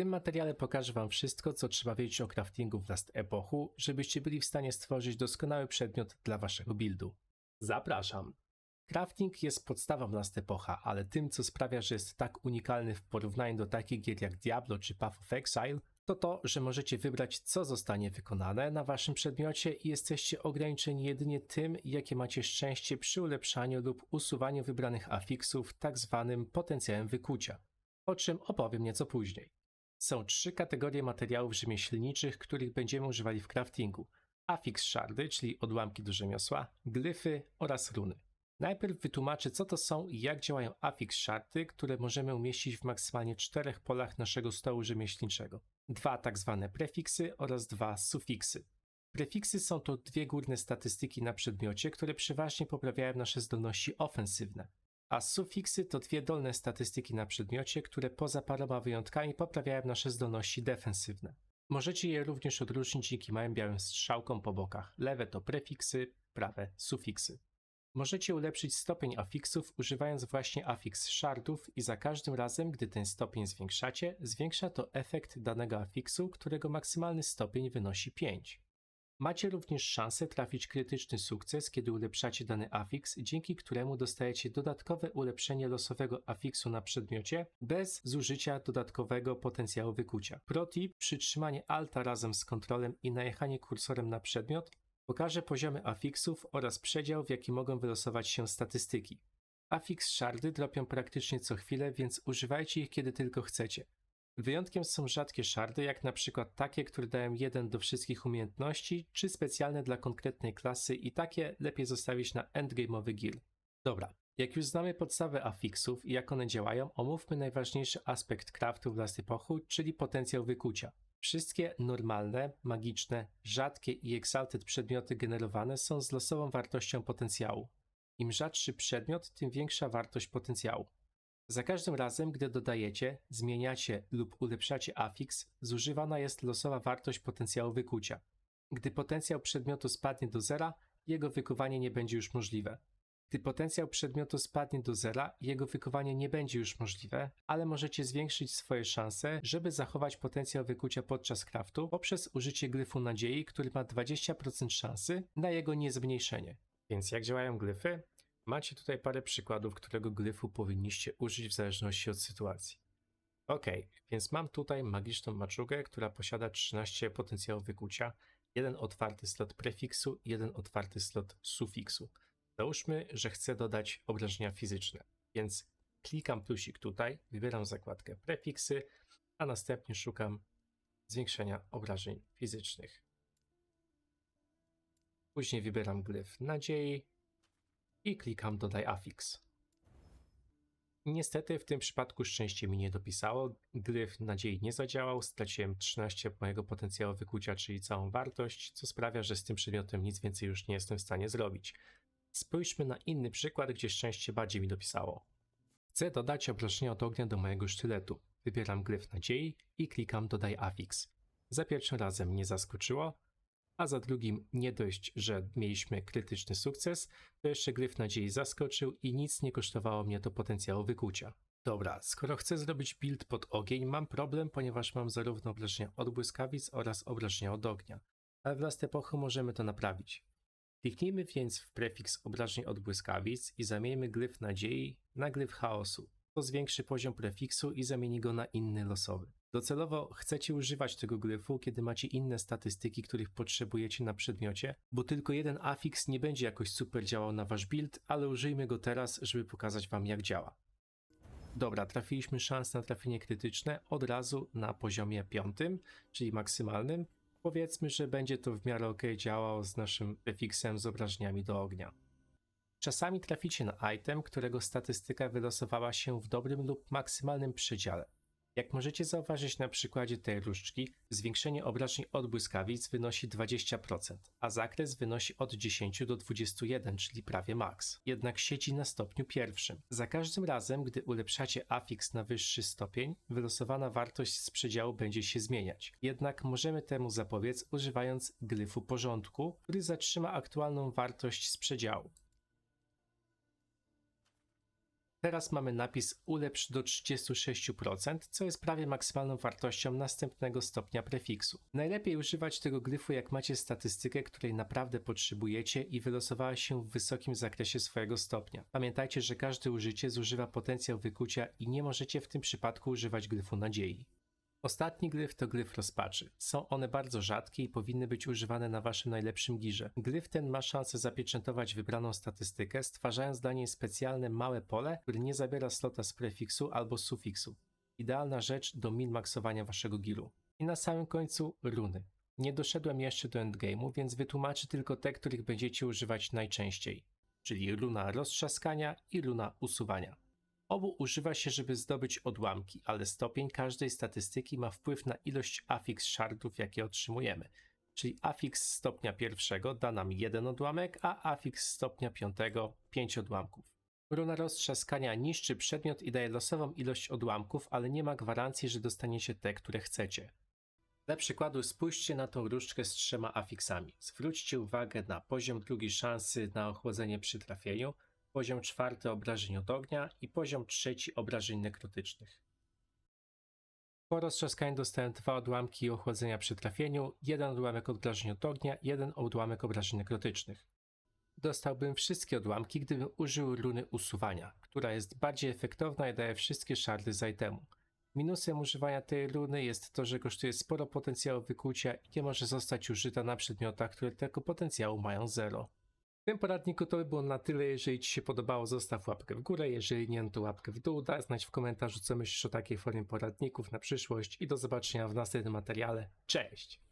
tym materiale pokażę Wam wszystko, co trzeba wiedzieć o craftingu w Last Epochu, żebyście byli w stanie stworzyć doskonały przedmiot dla Waszego buildu. Zapraszam! Crafting jest podstawą Last Epocha, ale tym, co sprawia, że jest tak unikalny w porównaniu do takich gier jak Diablo czy Path of Exile, to to, że możecie wybrać, co zostanie wykonane na waszym przedmiocie i jesteście ograniczeni jedynie tym, jakie macie szczęście przy ulepszaniu lub usuwaniu wybranych afiksów, tak zwanym potencjałem wykucia, o czym opowiem nieco później. Są trzy kategorie materiałów rzemieślniczych, których będziemy używali w craftingu. Afiks szardy, czyli odłamki do rzemiosła, glyfy oraz runy. Najpierw wytłumaczę, co to są i jak działają afiks szarty, które możemy umieścić w maksymalnie czterech polach naszego stołu rzemieślniczego. Dwa tak zwane prefiksy oraz dwa sufiksy. Prefiksy są to dwie górne statystyki na przedmiocie, które przeważnie poprawiają nasze zdolności ofensywne. A sufiksy to dwie dolne statystyki na przedmiocie, które poza paroma wyjątkami poprawiają nasze zdolności defensywne. Możecie je również odróżnić dzięki małym białym strzałkom po bokach. Lewe to prefiksy, prawe sufiksy. Możecie ulepszyć stopień afiksów używając właśnie afiks shardów i za każdym razem, gdy ten stopień zwiększacie, zwiększa to efekt danego afiksu, którego maksymalny stopień wynosi 5. Macie również szansę trafić krytyczny sukces, kiedy ulepszacie dany afiks, dzięki któremu dostajecie dodatkowe ulepszenie losowego afiksu na przedmiocie bez zużycia dodatkowego potencjału wykucia. Protip, przytrzymanie alta razem z kontrolem i najechanie kursorem na przedmiot Pokażę poziomy afiksów oraz przedział, w jaki mogą wylosować się statystyki. Afiks szardy dropią praktycznie co chwilę, więc używajcie ich kiedy tylko chcecie. Wyjątkiem są rzadkie szardy, jak na przykład takie, które dają jeden do wszystkich umiejętności, czy specjalne dla konkretnej klasy i takie lepiej zostawić na endgame'owy gear. Dobra, jak już znamy podstawę afiksów i jak one działają, omówmy najważniejszy aspekt craftu w Last Epochu, czyli potencjał wykucia. Wszystkie normalne, magiczne, rzadkie i exalted przedmioty generowane są z losową wartością potencjału. Im rzadszy przedmiot, tym większa wartość potencjału. Za każdym razem, gdy dodajecie, zmieniacie lub ulepszacie afiks, zużywana jest losowa wartość potencjału wykucia. Gdy potencjał przedmiotu spadnie do zera, jego wykuwanie nie będzie już możliwe. Gdy potencjał przedmiotu spadnie do zera, jego wykuwanie nie będzie już możliwe, ale możecie zwiększyć swoje szanse, żeby zachować potencjał wykucia podczas craftu poprzez użycie glyfu nadziei, który ma 20% szansy na jego niezmniejszenie. Więc jak działają glyfy? Macie tutaj parę przykładów, którego glyfu powinniście użyć w zależności od sytuacji. Ok, więc mam tutaj magiczną maczugę, która posiada 13 potencjału wykucia, jeden otwarty slot prefiksu i jeden otwarty slot sufiksu. Załóżmy, że chcę dodać obrażenia fizyczne, więc klikam plusik tutaj, wybieram zakładkę prefiksy, a następnie szukam zwiększenia obrażeń fizycznych. Później wybieram glyf nadziei i klikam dodaj afiks. Niestety w tym przypadku szczęście mi nie dopisało, glyf nadziei nie zadziałał, straciłem 13 mojego potencjału wykucia, czyli całą wartość, co sprawia, że z tym przedmiotem nic więcej już nie jestem w stanie zrobić. Spójrzmy na inny przykład, gdzie szczęście bardziej mi dopisało. Chcę dodać obrażenia od ognia do mojego sztyletu. Wybieram gryf nadziei i klikam dodaj afiks. Za pierwszym razem nie zaskoczyło, a za drugim nie dość, że mieliśmy krytyczny sukces, to jeszcze gryf nadziei zaskoczył i nic nie kosztowało mnie to potencjału wykucia. Dobra, skoro chcę zrobić build pod ogień, mam problem, ponieważ mam zarówno obrażenia od błyskawic oraz obrażenia od ognia. Ale w Last Epochu możemy to naprawić. Kliknijmy więc w prefiks obrażeń od błyskawic i zamieńmy glyf nadziei na glyf chaosu. To zwiększy poziom prefiksu i zamieni go na inny losowy. Docelowo chcecie używać tego glyfu, kiedy macie inne statystyki, których potrzebujecie na przedmiocie, bo tylko jeden afiks nie będzie jakoś super działał na wasz build, ale użyjmy go teraz, żeby pokazać wam jak działa. Dobra, trafiliśmy szans na trafienie krytyczne od razu na poziomie piątym, czyli maksymalnym, Powiedzmy, że będzie to w miarę ok działało z naszym prefiksem z obrażeniami do ognia. Czasami traficie na item, którego statystyka wylosowała się w dobrym lub maksymalnym przedziale. Jak możecie zauważyć na przykładzie tej różdżki, zwiększenie obrażeń od błyskawic wynosi 20%, a zakres wynosi od 10 do 21, czyli prawie max. Jednak siedzi na stopniu pierwszym. Za każdym razem, gdy ulepszacie afiks na wyższy stopień, wylosowana wartość z przedziału będzie się zmieniać. Jednak możemy temu zapobiec używając glyfu porządku, który zatrzyma aktualną wartość z przedziału. Teraz mamy napis ulepsz do 36%, co jest prawie maksymalną wartością następnego stopnia prefiksu. Najlepiej używać tego glyfu jak macie statystykę, której naprawdę potrzebujecie i wylosowała się w wysokim zakresie swojego stopnia. Pamiętajcie, że każde użycie zużywa potencjał wykucia i nie możecie w tym przypadku używać glyfu nadziei. Ostatni glyf to glyf rozpaczy. Są one bardzo rzadkie i powinny być używane na waszym najlepszym girze. Glyf ten ma szansę zapieczętować wybraną statystykę, stwarzając dla niej specjalne małe pole, które nie zabiera slota z prefiksu albo sufiksu. Idealna rzecz do min-maxowania waszego giru. I na samym końcu runy. Nie doszedłem jeszcze do endgame'u, więc wytłumaczę tylko te, których będziecie używać najczęściej. Czyli runa roztrzaskania i runa usuwania. Obu używa się, żeby zdobyć odłamki, ale stopień każdej statystyki ma wpływ na ilość afix shardów, jakie otrzymujemy. Czyli afix stopnia pierwszego da nam jeden odłamek, a afix stopnia piątego 5 odłamków. Runa roztrzaskania niszczy przedmiot i daje losową ilość odłamków, ale nie ma gwarancji, że dostaniecie te, które chcecie. Dla przykładu spójrzcie na tą różdżkę z trzema afiksami. Zwróćcie uwagę na poziom drugi szansy na ochłodzenie przy trafieniu, poziom czwarty obrażeń od ognia i poziom trzeci obrażeń nekrotycznych. Po roztrzaskaniu dostałem dwa odłamki ochłodzenia przy trafieniu, jeden odłamek obrażeń od ognia, jeden odłamek obrażeń nekrotycznych. Dostałbym wszystkie odłamki, gdybym użył runy usuwania, która jest bardziej efektowna i daje wszystkie szardy z itemu. Minusem używania tej runy jest to, że kosztuje sporo potencjału wykucia i nie może zostać użyta na przedmiotach, które tego potencjału mają zero. W tym poradniku to by było na tyle. Jeżeli Ci się podobało, zostaw łapkę w górę. Jeżeli nie, no to łapkę w dół. Daj znać w komentarzu, co myślisz o takiej formie poradników na przyszłość. I do zobaczenia w następnym materiale. Cześć!